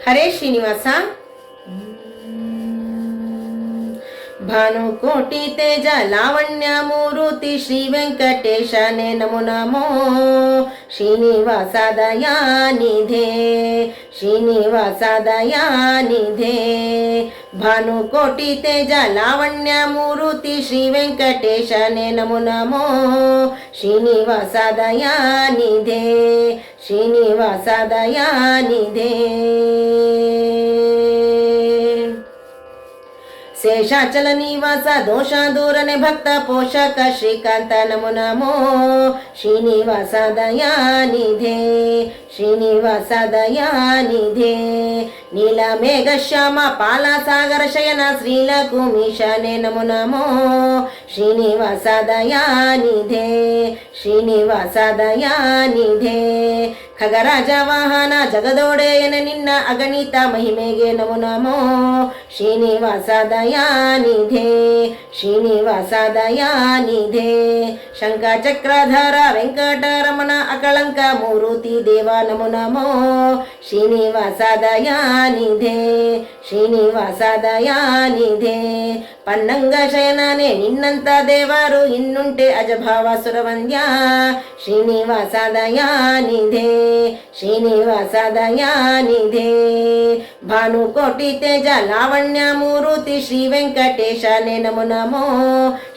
ಹರೇ ಶ್ರೀನಿವಾಸ ಭಾನುಕೋಟಿ ತೇಜ ಲಾವಣ್ಯ ಮೂರುತಿ ಶ್ರೀ ವೆಂಕಟೇಶನೇ ನಮೋ ನಮೋ ಶ್ರೀನಿವಾಸ ದಯಾನಿಧೆ ಶ್ರೀನಿವಾಸ ದಯಾನಿಧೆ ಭಾನುಕೋಟಿ ತೇಜ ಲಾವಣ್ಯ ಮೂರುತಿ ಶ್ರೀ ವೆಂಕಟೇಶನೇ ನಮೋ ನಮೋ. ಶ್ರೀನಿವಾಸ ದಯಾನಿಧೆ ಶ್ರೀನಿವಾಸ ದಯಾನಿಧೆ ಶೇಷಾಚಲ ನಿವಾಸ ದೋಷ ದೂರನೆ ಭಕ್ತ, ಪೋಷಕ, ಶ್ರೀಕಾಂತ ನಮೋ ನಮೋ. ಶ್ರೀನಿವಾಸ ದಯಾನಿಧೆ ಶ್ರೀನಿವಾಸ ದಯಾನಿಧೆ. ನೀಲ ಮೇಘ ಶ್ಯಾಮ ಪಾಲ ಸಾಗರ ಶಯನ ಶ್ರೀಲಕುಮೀಶನೆ ನಮೋ ನಮೋ. ಶ್ರೀನಿವಾಸ ದಯಾನಿಧೆ ಶ್ರೀನಿವಾಸ ದಯಾನಿಧೆ. ಖಗರಾಜ ವಾಹನ, ಜಗದೋಡೆಯನ ನಿನ್ನ ಅಗಣಿತ ಮಹಿಮೆಗೆ ನಮೋ ನಮೋ. ಶ್ರೀನಿವಾಸ ದಯಾನಿಧೆ ಶ್ರೀನಿವಾಸ ದಯಾನಿಧೆ ಶಂಖ ಚಕ್ರಧರ ವೆಂಕಟರಮಣ ಅಕಳಂಕ ಮೂರುತಿ ದೇವ ನಮೋ ನಮೋ ಶ್ರೀನಿವಾಸ ದಯಾನಿಧೆ ಶ್ರೀನಿವಾಸ ದಯಾನಿಧೆ ಪನ್ನಂಗ ಶಯನಾನೇ, ನಿನ್ನಂತ ದೇವರು ಇನ್ನುಂಟೆ ಅಜಭಾವ ಸುರವಂದ್ಯ ಶ್ರೀನಿವಾಸ ದಯಾನಿಧೆ ಶ್ರೀನಿವಾಸ ದಯಾನಿಧೆ ಭಾನುಕೋಟಿ ತೇಜ ಲಾವಣ್ಯ ಮೂರುತಿ ಶ್ರೀ ವೆಂಕಟೇಶನೇ ನಮೋ ನಮೋ.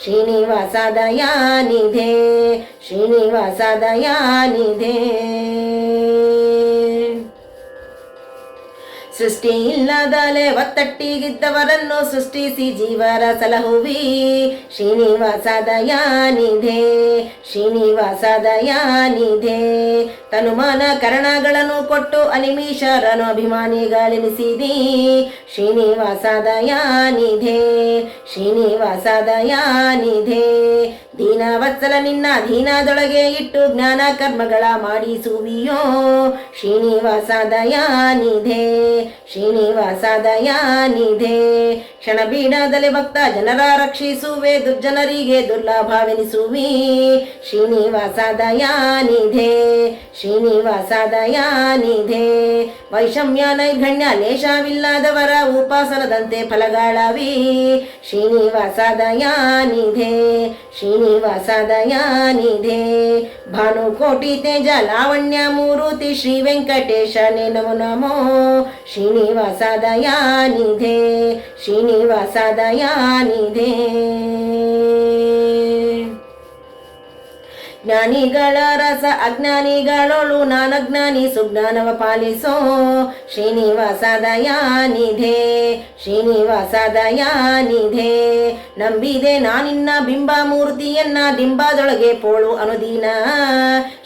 ಶ್ರೀನಿವಾಸ ದಯಾನಿಧೆ ಶ್ರೀನಿವಾಸ ದಯಾನಿಧೆ ಸೃಷ್ಟಿ ಇಲ್ಲದಲೆ ಒತ್ತಟ್ಟಿಗಿದ್ದವರನ್ನು ಸೃಷ್ಟಿಸಿ ಜೀವರ ಸಲಹುವಿ. ಶ್ರೀನಿವಾಸ ದಯಾನಿಧೆ ಶ್ರೀನಿವಾಸ ದಯಾನಿಧೆ ತನುಮಾನ ಕರಣಗಳನ್ನು ಕೊಟ್ಟು ಅನಿಮೀಶರನು ಅಭಿಮಾನಿಗಳೆನಿಸಿದಿ. ಶ್ರೀನಿವಾಸ ದಯಾನಿಧೆ ಶ್ರೀನಿವಾಸ ದಯಾನಿಧೆ ದೀನವತ್ಸಲ ನಿನ್ನ ದೀನದೊಳಗೆ ಇಟ್ಟು ಜ್ಞಾನ ಕರ್ಮಗಳ ಮಾಡಿಸುವಿಯೋ. ಶ್ರೀನಿವಾಸ ದಯಾನಿಧೆ ಶ್ರೀನಿವಾಸ ದಯಾನಿಧೆ ಕ್ಷಣ ಬೀಡದಲ್ಲಿ ಭಕ್ತ ಜನರ ರಕ್ಷಿಸುವೆ, ದುರ್ಜನರಿಗೆ ದುರ್ಲಭವೆನಿಸುವಿ. ಶ್ರೀನಿವಾಸ ದಯಾನಿಧೆ ಶ್ರೀನಿವಾಸ ದಯಾನಿಧೆ ವೈಷಮ್ಯ, ನೈರ್ಘಣ್ಯ, ಲೇಷವಿಲ್ಲದವರ ಉಪಾಸನದಂತೆ ಫಲಗಳವಿ. ಶ್ರೀನಿವಾಸ ದಯಾನಿಧೆ ಶ್ರೀನಿವಾಸ ದಯಾನಿಧೆ ಭಾನುಕೋಟಿ ತೇಜ ಲಾವಣ್ಯ ಮೂರುತಿ ಶ್ರೀ ವೆಂಕಟೇಶನೇ ನಮೋ ನಮೋ ಶ್ರೀನಿವಾಸ ದಯಾನಿಧೆ ಶ್ರೀನಿವಾಸ ದಯಾನಿಧೆ ಜ್ಞಾನಿಗಳ ರಸ, ಅಜ್ಞಾನಿಗಳೊಳು ನಾನಜ್ಞಾನಿ ಸುಜ್ಞಾನವ ಪಾಲಿಸೋ ಶ್ರೀನಿವಾಸ ದಯಾನಿಧೆ ಶ್ರೀನಿವಾಸ ದಯಾನಿಧೆ ನಂಬಿದೆ ನಾನಿನ್ನ ಬಿಂಬ ಮೂರ್ತಿಯನ್ನ ಡಿಂಬದೊಳಗೆ ಪೋಳು ಅನುದೀನ.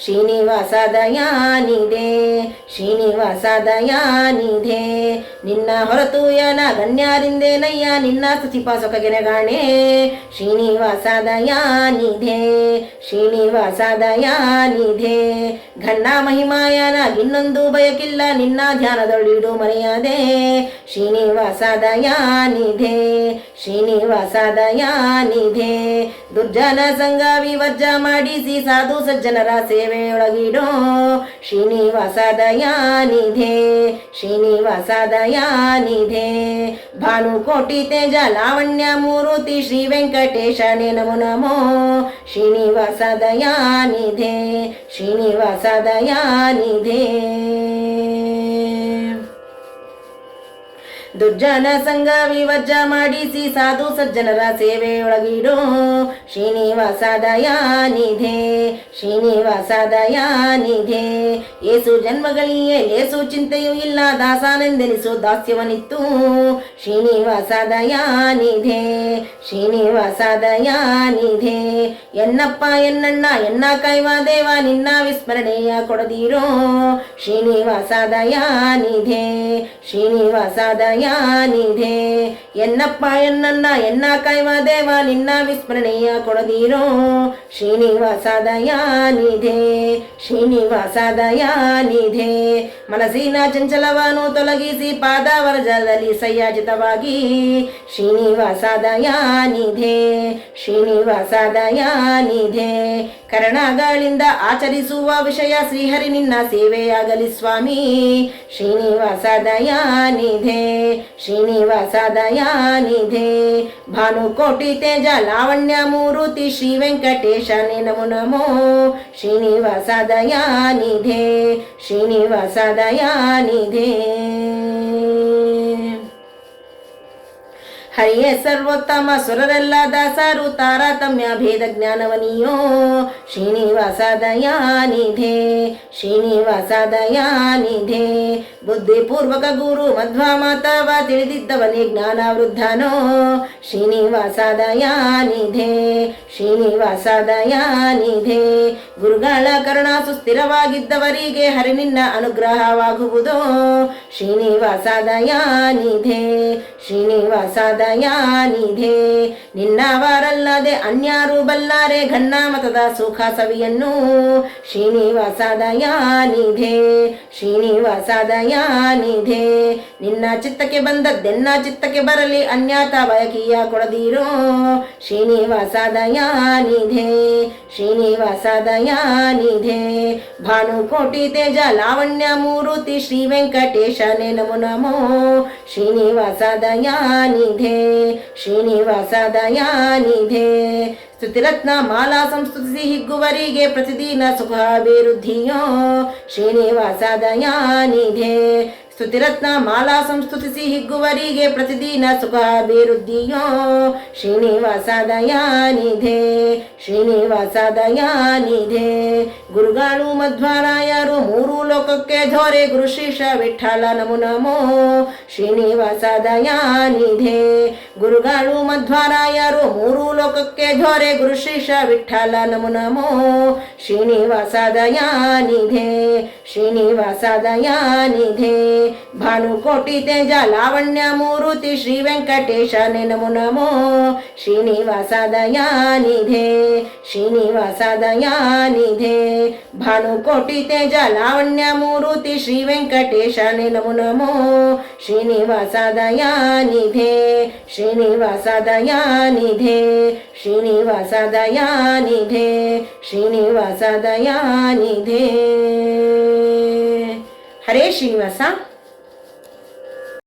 ಶ್ರೀನಿವಾಸ ದಯಾನಿಧೆ ಶ್ರೀನಿವಾಸ ದಯಾನಿಧೆ ನಿನ್ನ ಹೊರತು ಯನ ಗಣ್ಯಾರಿಂದೇನಯ್ಯ, ನಿನ್ನ ಸ್ತುತಿಪ ಸೊಕಗೆನಗಾಣೆ ಶ್ರೀನಿವಾಸ ದಯಾನಿಧೆ ಶ್ರೀನಿವಾಸ ದಯಾನಿಧೆ ಘನ್ನ ಮಹಿಮಾಯನ ಇನ್ನೊಂದು ಬಯಕಿಲ್ಲ, ನಿನ್ನ ಧ್ಯಾನದೊಳಿಡು ಮರೆಯದೆ. ಶ್ರೀನಿವಾಸ ದಯಾನಿಧೆ ಶ್ರೀನಿವಾಸ ದಯಾನಿಧೆ ದುರ್ಜನ ಸಂಘ ವಿವರ್ಜ ಮಾಡಿಸಿ ಸಾಧು ಸಜ್ಜನರ ಸೇವೆಯೊಳಗಿಡೋ. ಶ್ರೀನಿವಾಸ ದಯಾನಿಧೆ ಶ್ರೀನಿವಾಸ ದಯಾನಿಧೆ ಭಾನುಕೋಟಿ ತೇಜ ಲಾವಣ್ಯ ಮೂರುತಿ ಶ್ರೀ ವೆಂಕಟೇಶನೇ ನಮೋ. ನಮೋ ಶ್ರೀನಿವಾಸ ದಯಾನಿಧೆ ಶ್ರೀನಿವಾಸ ದಯಾನಿಧೆ ದುರ್ಜನ ಸಂಘ ವಿವರ್ಜ ಮಾಡಿಸಿ ಸಾಧು ಸಜ್ಜನರ ಸೇವೆಯೊಳಗಿಡು. ಶ್ರೀನಿವಾಸ ದಯಾನಿಧೆ ಶ್ರೀನಿವಾಸ ದಯಾನಿಧೆ ಏಸು ಜನ್ಮಗಳಿಗೆ ಏಸು ಚಿಂತೆಯೂ ಇಲ್ಲ, ದಾಸಾನೆಂದೆನಿಸು ದಾಸ್ಯವನಿತ್ತು. ಶ್ರೀನಿವಾಸ ದಯಾನಿಧೆ ಶ್ರೀನಿವಾಸ ದಯಾನಿಧೆ ಎನ್ನಪ್ಪ ಎನ್ನಣ್ಣ ಎನ್ನ ಕೈವಾ ದೇವ, ನಿನ್ನ ವಿಸ್ಮರಣೆಯ ಕೊಡದಿರೋ. ದಯಾನಿಧೆ ಶ್ರೀನಿವಾಸ ದಯಾನಿಧೆ ದಯಾನಿಧೆ. ಎನ್ನಪ್ಪ ಎನ್ನನ್ನ, ಎನ್ನ ಕೈವ ದೇವ, ನಿನ್ನ ವಿಸ್ಮರಣೆಯ ಕೊಡದಿರೋ ಶ್ರೀನಿವಾಸ ದಯಾನಿಧೆ ಶ್ರೀನಿವಾಸ ದಯಾನಿಧೆ ಮನಸ್ಸಿನ ಚಂಚಲವನ್ನು ತೊಲಗಿಸಿ ಪಾದವರ ಜಲದಲ್ಲಿ ಸಯ್ಯಾಜಿತವಾಗಿ ಶ್ರೀನಿವಾಸ ದಯಾನಿಧೆ ಶ್ರೀನಿವಾಸ ದಯಾನಿಧೆ ಕರ್ಣಗಳಿಂದ ಆಚರಿಸುವ ವಿಷಯ ಶ್ರೀಹರಿ ನಿನ್ನ ಸೇವೆಯಾಗಲಿ ಸ್ವಾಮಿ. ಶ್ರೀನಿವಾಸ ದಯಾನಿಧೆ ಶ್ರೀನಿವಾಸ ದಯಾನಿಧೆ ಭಾನುಕೋಟಿ ತೇಜ ಲಾವಣ್ಯ ಮೂರುತಿ ಶ್ರೀ ವೆಂಕಟೇಶನೇ ನಮೋ ನಮೋ ಶ್ರೀನಿವಾಸ ದಯಾನಿಧೆ ಶ್ರೀನಿವಾಸ ಹರಿಯೇ ಸರ್ವೋತ್ತಮ ಸುರರೆಲ್ಲ ದಾಸರು ತಾರತಮ್ಯ ಭೇದ ಜ್ಞಾನವನಿಯೋ. ಶ್ರೀನಿವಾಸ ದಯಾನಿಧೆ ಶ್ರೀನಿವಾಸ ದಯಾನಿಧೆ ಬುದ್ಧಿಪೂರ್ವಕ ಗುರು ಮಧ್ವ ಮಾತವ ತಿಳಿದಿದ್ದವನೇ ಜ್ಞಾನ ವೃದ್ಧನೋ ಶ್ರೀನಿವಾಸ ದಯಾನಿಧೆ ಶ್ರೀನಿವಾಸ ದಯಾನಿಧೆ ಗುರುಗಳ ಕರುಣ ಸುಸ್ಥಿರವಾಗಿದ್ದವರಿಗೆ ಹರಿ ನಿನ್ನ ಅನುಗ್ರಹವಾಗುವುದೋ. ಶ್ರೀನಿವಾಸ ದಯಾನಿಧೆ ಶ್ರೀನಿವಾಸ ದಯಾನಿಧೆ ನಿನ್ನವರಲ್ಲದೆ ಅನ್ಯಾರು ಬಲ್ಲಾರೆ ಘನ್ನ ಮತದ ಸುಖ ಸವಿಯನ್ನು ಶ್ರೀನಿವಾಸ ದಯಾನಿಧೆ ಶ್ರೀನಿವಾಸ ದಯಾನಿಧೆ ನಿನ್ನ ಚಿತ್ತಕ್ಕೆ ಬಂದದ್ದೆನ್ನ ಚಿತ್ತಕ್ಕೆ ಬರಲಿ, ಅನ್ಯಾತ ಬಯಕಿಯ ಕೊಡದಿರೋ ಶ್ರೀನಿವಾಸ ದಯಾನಿಧೆ ಶ್ರೀನಿವಾಸ ದಯಾನಿಧೆ ಭಾನುಕೋಟಿ ತೇಜ ಲಾವಣ್ಯ ಮೂರುತಿ ಶ್ರೀ ವೆಂಕಟೇಶನೇ ನಮೋ ನಮೋ ಶ್ರೀನಿವಾಸ ದಯಾನಿಧೆ ಶ್ರೀನಿವಾಸ ದಯಾನಿಧೆ ಸ್ತುತಿರತ್ನ ಮಾಲಾ ಸಂಸ್ತುತಿಸಿ ಹಿಗ್ಗುವರಿಗೆ ಪ್ರತಿದಿನ ಸುಖ ಅಭಿವೃದ್ಧಿಯೋ ಶ್ರೀನಿವಾಸ ದಯಾನಿಧೆ ಸ್ತುತಿರತ್ನ ಮಾಲಾ ಸಂಸ್ತುತಿಸಿ ಹಿಗ್ಗುವರಿಗೆ ಪ್ರತಿದಿನ ಸುಖಾಭಿವೃದ್ಧಿಯೋ. ಶ್ರೀನಿವಾಸ ದಯಾನಿಧೆ ಶ್ರೀನಿವಾಸ ದಯಾನಿಧೆ ಗುರುಗಳು ಮಧ್ವರಾಯರು ಮೂರು ಲೋಕಕ್ಕೆ ಧೋರೆ ಗುರು ಶಿಷ ವಿಠಲ ನಮೋ ನಮೋ ಶ್ರೀನಿವಾಸ ದಯಾನಿಧೆ ಗುರುಗಳು ಮಧ್ವರಾಯರು ಮೂರು ಲೋಕಕ್ಕೆ ಧೋರೆ ಗುರು ಶಿಷ ವಿಠಲ ನಮೋ ನಮೋ ಶ್ರೀನಿವಾಸ ದಯಾನಿಧೆ ಶ್ರೀನಿವಾಸ ದಯಾನಿಧೆ ಭಾನುಕೋಟಿ ತೇಜ ಲಾವಣ್ಯ ಮೂರುತಿ ಶ್ರೀ ವೆಂಕಟೇಶನೇ ನಮೋ ನಮೋ ಶ್ರೀನಿವಾಸ ದಯಾನಿಧೆ ಶ್ರೀನಿವಾಸ ದಯಾನಿಧೆ ಭಾನುಕೋಟಿ ತೇಜ ಲಾವಣ್ಯ ಮೂರುತಿ ಶ್ರೀ ವೆಂಕಟೇಶನೇ ನಮೋ ನಮೋ ಶ್ರೀನಿವಾಸ ದಯಾನಿಧೆ ಶ್ರೀನಿವಾಸ ದಯಾನಿಧೆ ಶ್ರೀನಿವಾಸ ದಯಾನಿಧೆ ಶ್ರೀನಿವಾಸ ದಯಾನಿಧೆ ಹರೇ ಶ್ರೀನಿವಾಸ